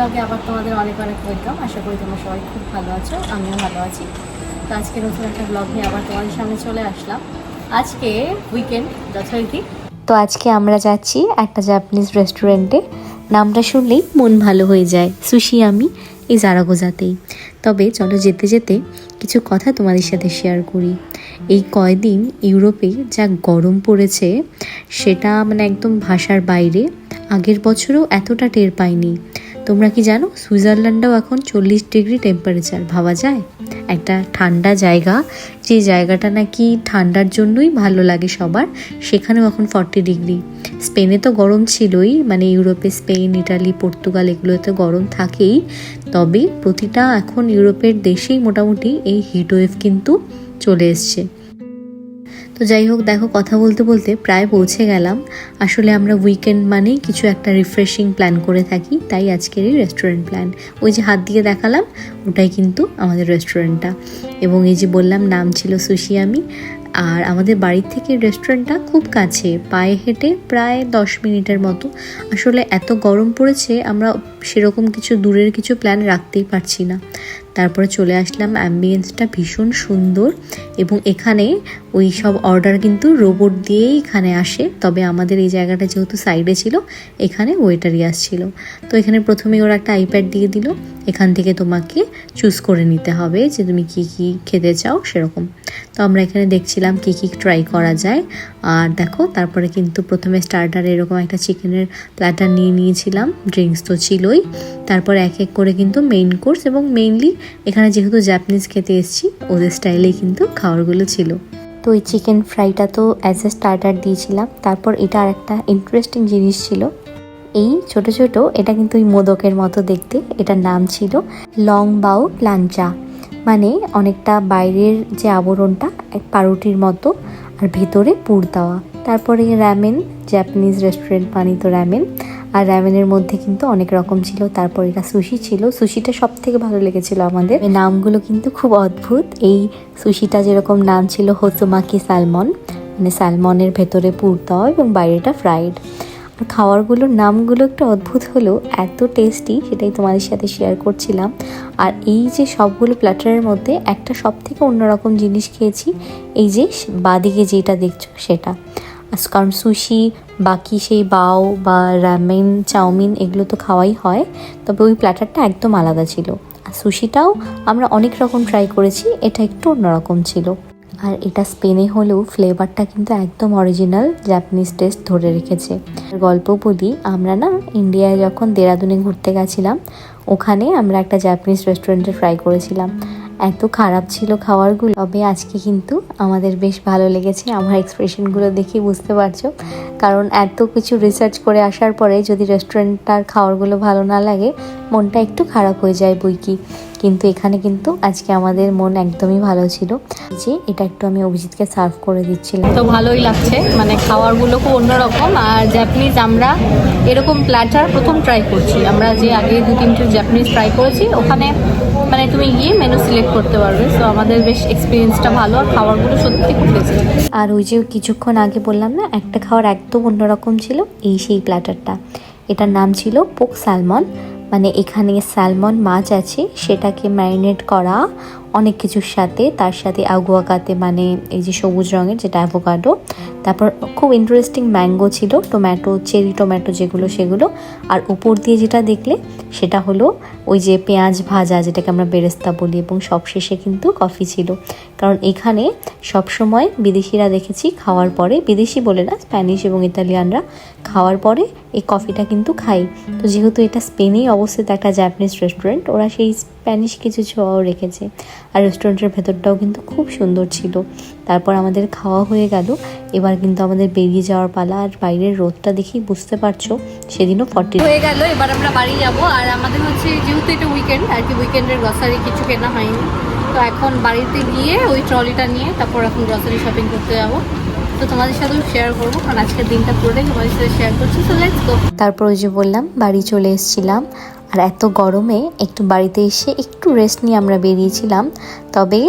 ব্লগে আবার তোমাদের অনেক অনেক ওয়েলকাম আশা করি তোমরা সবাই খুব ভালো আছো, আমিও ভালো আছি। তো আজকে নতুন একটা ব্লগ নিয়ে আবার তোমাদের সামনে চলে আসলাম। আজকে উইকেন্ড যথারীতি। তো আজকে আমরা যাচ্ছি একটা জাপানিজ রেস্টুরেন্টে নামটা শুনলেই মন ভালো হয়ে যায়, সুশি আমি এই জারাগোজাতেই। তবে চলো যেতে যেতে কিছু কথা তোমাদের সাথে শেয়ার করি। এই কয়দিন ইউরোপে যা গরম পড়েছে, সেটা মানে একদম ভাষার বাইরে। আগের বছরও এতটা টের পাইনি। তোমরা কি জানো? সুইজারল্যান্ডেও এখন চল্লিশ ডিগ্রি টেম্পারেচার ভাবা যায়? একটা ঠান্ডা জায়গা, যে জায়গাটা নাকি ঠান্ডার জন্যই ভালো লাগে সবার, সেখানেও এখন ফর্টি ডিগ্রি। স্পেনে তো গরম ছিলই মানে ইউরোপে স্পেন, ইটালি, পর্তুগাল এগুলোতে গরম থাকেই, তবে প্রতিটা এখন ইউরোপের দেশেই মোটামুটি এই হিটওয়েভ কিন্তু চলে এসছে। তো যাই হোক, দেখো, কথা বলতে বলতে প্রায় পৌঁছে গেলাম। আসলে আমরা উইকেন্ড মানেই কিছু একটা রিফ্রেশিং প্ল্যান করে থাকি, তাই আজকের এই রেস্টুরেন্ট প্ল্যান ওই যে হাত দিয়ে দেখালাম, ওটাই কিন্তু আমাদের রেস্টুরেন্টটা এবং এই যে বললাম, নাম ছিল সুশি আমি। আর আমাদের বাড়ির থেকে রেস্টুরেন্টটা খুব কাছে, পায়ে হেঁটে প্রায় দশ মিনিটের মতো। আসলে এত গরম পড়েছে, আমরা সেরকম কিছু দূরের কিছু প্ল্যান রাখতেই পারছি না। তারপরে চলে আসলাম অ্যাম্বিয়েন্সটা ভীষণ সুন্দর এবং এখানে ওই সব অর্ডার কিন্তু রোবট দিয়েই এখানে আসে। তবে আমাদের এই জায়গাটা যেহেতু সাইডে ছিল, এখানে ওয়েটারই আসছিল। তো এখানে প্রথমে ওরা একটা আইপ্যাড দিয়ে দিল। এখান থেকে তোমাকে চুজ করে নিতে হবে যে তুমি কি কি খেতে চাও সেরকম। তো আমরা এখানে দেখছিলাম কি কি ট্রাই করা যায়। আর দেখো, তারপরে কিন্তু প্রথমে স্টার্টার এরকম একটা চিকেনের প্ল্যাটার নিয়ে নিয়েছিলাম। ড্রিঙ্কস তো ছিলই। তারপর এক এক করে কিন্তু মেইন কোর্স এবং মেইনলি এখানে যেহেতু জাপানিজ খেতে এসেছি, ওদের স্টাইলেই কিন্তু খাবারগুলো ছিল। তো ওই চিকেন ফ্রাইটা তো অ্যাজ এ স্টার্টার দিয়েছিলাম। তারপর এটা আর একটা ইন্টারেস্টিং জিনিস ছিল। এই ছোট ছোট, এটা কিন্তু ওই মোদকের মতো দেখতে, এটার নাম ছিল লং বাউ প্লাঞ্চা মানে অনেকটা বাইরের যে আবরণটা, এক পাউরুটির মতো, আর ভেতরে পুর দেওয়া। তারপরে র্যামেন জাপানিজ রেস্টুরেন্ট মানে তো র্যামেন আর র্যামেনের মধ্যে কিন্তু অনেক রকম ছিল। তারপর এটা সুশি ছিল। সুশিটা সব থেকে ভালো লেগেছিল আমাদের। নামগুলো কিন্তু খুব অদ্ভুত। এই সুশিটা যেরকম নাম ছিল হোসোমাকি স্যালমন মানে স্যালমনের ভেতরে পুর দেওয়া এবং বাইরেটা ফ্রাইড আর খাবারগুলোর নামগুলো একটু অদ্ভুত হলেও এত টেস্টি সেটাই তোমাদের সাথে শেয়ার করছিলাম। আর এই যে সবগুলো প্ল্যাটারের মধ্যে একটা সব থেকে অন্যরকম জিনিস খেয়েছি, এই যে বাদিকে যেটা দেখছ সেটা। কারণ সুশি বাকি সেই বাও বা র্যামেন চাউমিন এগুলো তো খাওয়াই হয়। তবে ওই প্ল্যাটারটা একদম আলাদা ছিল। আর সুশিটাও আমরা অনেক রকম ট্রাই করেছি, এটা একটু অন্যরকম ছিল। আর এটা স্পেনে হলেও ফ্লেভারটা কিন্তু একদম অরিজিনাল জাপানিজ টেস্ট ধরে রেখেছে। গল্প বলি, আমরা না ইন্ডিয়ায় যখন দেরাদুনে ঘুরতে গেছিলাম, ওখানে আমরা একটা জাপানিজ রেস্টুরেন্টে ট্রাই করেছিলাম। এত খারাপ ছিল খাবারগুলো। তবে আজকে কিন্তু আমাদের বেশ ভালো লেগেছে আমার এক্সপ্রেশনগুলো দেখেই বুঝতে পারছ। কারণ এত কিছু রিসার্চ করে আসার পরে যদি রেস্টুরেন্টটার খাবারগুলো ভালো না লাগে, মনটা একটু খারাপ হয়ে যায় বই কি। কিন্তু এখানে কিন্তু আজকে আমাদের মন একদমই ভালো ছিল। যে এটা একটু আমি অভিজিৎকে সার্ভ করে দিচ্ছিলাম। তো ভালোই লাগছে মানে খাবারগুলো খুব অন্যরকম। আর জাপানিজ আমরা এরকম প্ল্যাটার প্রথম ট্রাই করছি। আমরা যে আগে দু তিনটে জাপানিজ ট্রাই করেছি, ওখানে মানে তুমি গিয়ে মেনু সিলেক্ট করতে পারবে। সো আমাদের বেশ এক্সপিরিয়েন্সটা ভালো আর খাবারগুলো সত্যি খুব আর ওই যে কিছুক্ষণ আগে বললাম না, একটা খাওয়ার একদম অন্যরকম ছিল, এই সেই প্ল্যাটারটা এটার নাম ছিল পোক স্যালমন মানে এখানে স্যালমন মাছ আছে, সেটাকে ম্যারিনেট করা, অনেক কিছুর সাথে, তার সাথে আগুয়াকাতে মানে এই যে সবুজ রঙের যেটা অ্যাভোকাডো তারপর খুব ইন্টারেস্টিং ম্যাঙ্গো ছিল টোম্যাটো চেরি টোম্যাটো যেগুলো সেগুলো, আর উপর দিয়ে যেটা দেখলে, সেটা হলো ওই যে পেঁয়াজ ভাজা, যেটাকে আমরা বেরেস্তা বলি, এবং সবশেষে কিন্তু কফি ছিল। কারণ এখানে সবসময় বিদেশিরা দেখেছি খাওয়ার পরে, বিদেশি বলে না, স্প্যানিশ এবং ইতালিয়ানরা খাওয়ার পরে এই কফিটা কিন্তু খাই তো যেহেতু এটা স্পেনেই অবস্থিত একটা জাপানিজ রেস্টুরেন্ট ওরা সেই স্প্যানিশ কিছু ছোঁয়াও রেখেছে। আর রেস্টুরেন্টের ভেতরটাও কিন্তু খুব সুন্দর ছিল। তারপর আমাদের খাওয়া হয়ে গেল। এবার কিন্তু আমাদের বেরিয়ে যাওয়ার পালা আর বাইরের রোদটা দেখেই বুঝতে পারছ। সেদিনও ফর্টি হয়ে গেল, এবার আমরা বাড়ি যাব। আর আমাদের হচ্ছে যেহেতু এটা উইকেন্ড আর কি উইকেন্ডের গ্রসারি কিছু কেনা হয়নি। তো এখন বাড়িতে গিয়ে ওই ট্রলিটা নিয়ে তারপর এখন গ্রসারি শপিং করতে যাব। তো তোমাদের সাথেও শেয়ার করব, কারণ আজকের দিনটা পুরোটাই তোমাদের সাথে শেয়ার করছি তো লেটস গো তারপর ওই যে বললাম, বাড়ি চলে এসেছিলাম, আর এত গরমে একটু বাড়িতে এসে একটু রেস্ট নিয়ে আমরা বেরিয়েছিলাম। তবে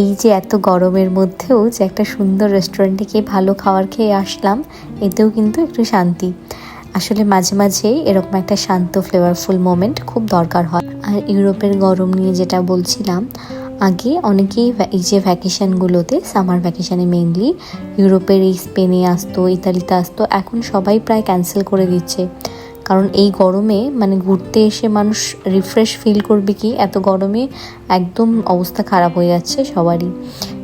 এই যে এত গরমের মধ্যেও যে একটা সুন্দর রেস্টুরেন্টে গিয়ে ভালো খাবার খেয়ে আসলাম, এতেও কিন্তু একটু শান্তি। আসলে মাঝে মাঝে এরকম একটা শান্ত ফ্লেভারফুল মোমেন্ট খুব দরকার হয়। আর ইউরোপের গরম নিয়ে যেটা বলছিলাম আগে অনেকেই এই যে ভ্যাকেশানগুলোতে সামার ভ্যাকেশানে মেনলি ইউরোপের এই স্পেনে আসতো, ইতালিতে আসতো, এখন সবাই প্রায় ক্যান্সেল করে দিচ্ছে। কারণ এই গরমে মানে ঘুরতে এসে মানুষ রিফ্রেশ ফিল করবে কি, এত গরমে একদম অবস্থা খারাপ হয়ে যাচ্ছে সবারই।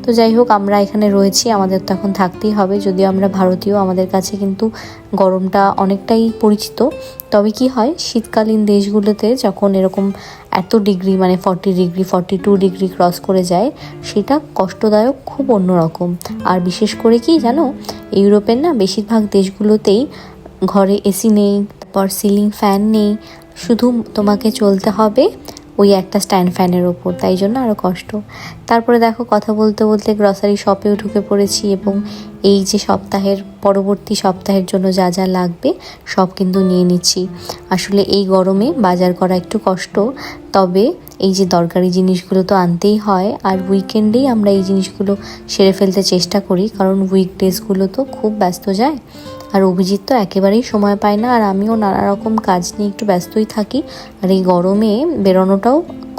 তো যাই হোক, আমরা এখানে রয়েছি, আমাদের তো এখন থাকতেই হবে। যদিও আমরা ভারতীয়, আমাদের কাছে কিন্তু গরমটা অনেকটাই পরিচিত। তবে কি হয়, শীতকালীন দেশগুলোতে যখন এরকম এত ডিগ্রি মানে forty degree forty two degree cross করে যায়, সেটা কষ্টদায়ক খুব অন্যরকম আর বিশেষ করে কি জানো, ইউরোপের না বেশিরভাগ দেশগুলোতেই ঘরে এসি নেই, তারপর সিলিং ফ্যান নেই। শুধু তোমাকে চলতে হবে ওই একটা স্ট্যান্ড ফ্যানের ওপর, তাই জন্য আরও কষ্ট। তারপরে দেখো কথা বলতে বলতে গ্রসারি শপেও ঢুকে পড়েছি এবং এই যে সপ্তাহের, পরবর্তী সপ্তাহের জন্য যা যা লাগবে সব কিন্তু নিয়ে নিচ্ছি। আসলে এই গরমে বাজার করা একটু কষ্ট, তবে এই যে দরকারি জিনিসগুলো তো আনতেই হয়, আর উইকেন্ডেই আমরা এই জিনিসগুলো সেরে ফেলতে চেষ্টা করি, কারণ উইকডেজগুলো তো খুব ব্যস্ত যায়। আর অভিজিৎ তো একেবারেই সময় পায় না, আর আমিও নানা রকম কাজ নিয়ে একটু ব্যস্তই থাকি, আর এই গরমে বেরোনোটাও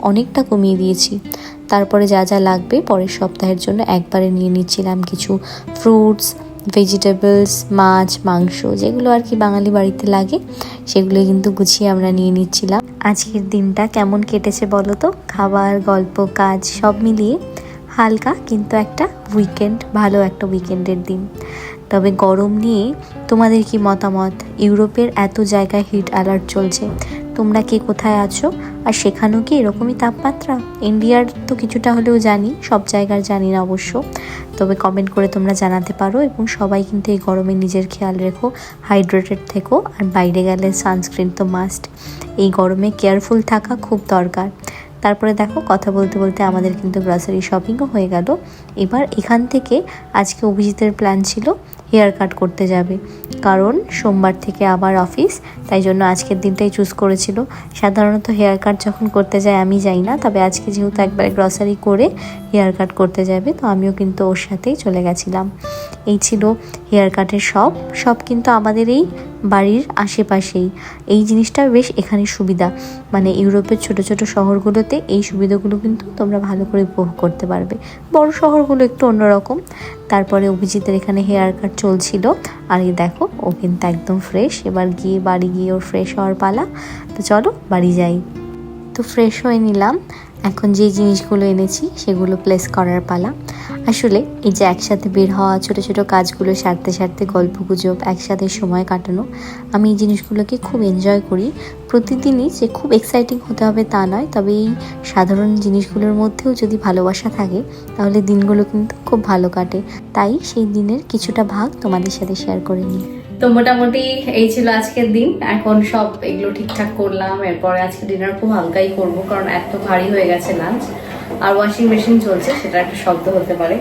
অনেকটা কমিয়ে দিয়েছি। তারপরে যা যা লাগবে পরের সপ্তাহের জন্য একবারে নিয়ে নিচ্ছিলাম কিছু ফ্রুটস ভেজিটেবলস মাছ, মাংস, যেগুলো আর কি বাঙালি বাড়িতে লাগে সেগুলো কিন্তু গুছিয়ে আমরা নিয়ে নিচ্ছিলাম। আজকের দিনটা কেমন কেটেছে বলো তো? খাবার, গল্প, কাজ সব মিলিয়ে হালকা কিন্তু একটা উইকেন্ড ভালো একটা উইকেন্ডের দিন। তবে গরম নিয়ে তোমাদের কি মতামত? ইউরোপের এত জায়গায় হিট অ্যালার্ট চলছে। তোমরা কে কোথায় আছো? আর সেখানেও কি এরকমই তাপমাত্রা? ইন্ডিয়ার তো কিছুটা হলেও জানি, সব জায়গার জানি না অবশ্য। তবে কমেন্ট করে তোমরা জানাতে পারো এবং সবাই কিন্তু এই গরমে নিজের খেয়াল রেখো হাইড্রেটেড থেকো, আর বাইরে গেলে সানস্ক্রিন তো মাস্ট এই গরমে কেয়ারফুল থাকা খুব দরকার। তারপরে দেখো কথা বলতে বলতে আমাদের কিন্তু গ্রসারি শপিংও হয়ে গেল। এবার এখান থেকে আজকে অভিজিতের প্ল্যান ছিল হেয়ার কাট করতে যাবে। কারণ সোমবার থেকে আবার অফিস, তাই জন্য আজকের দিনটাই চুজ করেছিল। সাধারণত হেয়ার কাট যখন করতে যায় আমি যাই না, তবে আজকে যেহেতু একবারে গ্রসারি করে হেয়ার কাট করতে যাবে, তো আমিও কিন্তু ওর সাথেই চলে গেছিলাম। এই ছিল হেয়ার কাটের শপ সব কিন্তু আমাদের এই বাড়ির আশেপাশেই। এই জিনিসটা বেশ এখানে সুবিধা। মানে ইউরোপের ছোট ছোট শহরগুলোতে এই সুবিধাগুলো কিন্তু তোমরা ভালো করে উপভোগ করতে পারবে। বড় শহরগুলো একটু অন্যরকম। তারপরে অভিজিতের এখানে হেয়ার কাট চলছিল। আর এই দেখো, ও কিন্তু একদম ফ্রেশ এবার গিয়ে বাড়ি গিয়ে ওর ফ্রেশ হওয়ার পালা। তো চলো বাড়ি যাই। তো ফ্রেশ হয়ে নিলাম। এখন যে জিনিসগুলো এনেছি সেগুলো প্লেস করার পালা। আসলে এই যে একসাথে বের হওয়া, ছোট ছোট কাজগুলো সারতে সারতে গল্প গুজব, একসাথে সময় কাটানো, আমি এই জিনিসগুলোকে খুব এনজয় করি। প্রতিদিনই যে খুব এক্সাইটিং হতে হবে তা নয়, তবে এই সাধারণ জিনিসগুলোর মধ্যেও যদি ভালোবাসা থাকে, তাহলে দিনগুলো কিন্তু খুব ভালো কাটে। তাই সেই দিনের কিছুটা ভাগ তোমাদের সাথে শেয়ার করে নিই। তো মোটামুটি এই ছিল আজকের দিন। এখন সব এগুলো ঠিকঠাক করলাম। এরপরে আজকে ডিনার খুব হালকাই করব, কারণ এত ভারী হয়ে গেছে লাঞ্চ আর ওয়াশিং মেশিন চলছে, সেটা একটা শব্দ হতে পারে।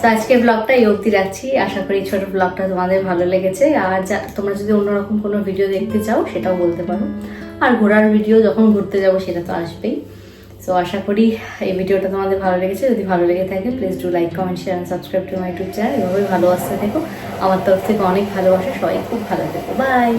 তো আজকের ব্লগটা এই অবধি রাখছি। আশা করি ছোট ব্লগটা তোমাদের ভালো লেগেছে। আর যা তোমরা যদি অন্যরকম কোনো ভিডিও দেখতে চাও, সেটাও বলতে পারো। আর ঘোরার ভিডিও যখন ঘুরতে যাব, সেটা তো আসবেই। সো আশা করি এই ভিডিওটা তোমাদের ভালো লেগেছে। যদি ভালো লেগে থাকে please do like comment share and subscribe to my YouTube channel এভাবে ভালোবাসতে থেকো। আমার তরফ থেকে অনেক ভালোবাসা। সবাই খুব ভালো থেকো। বাই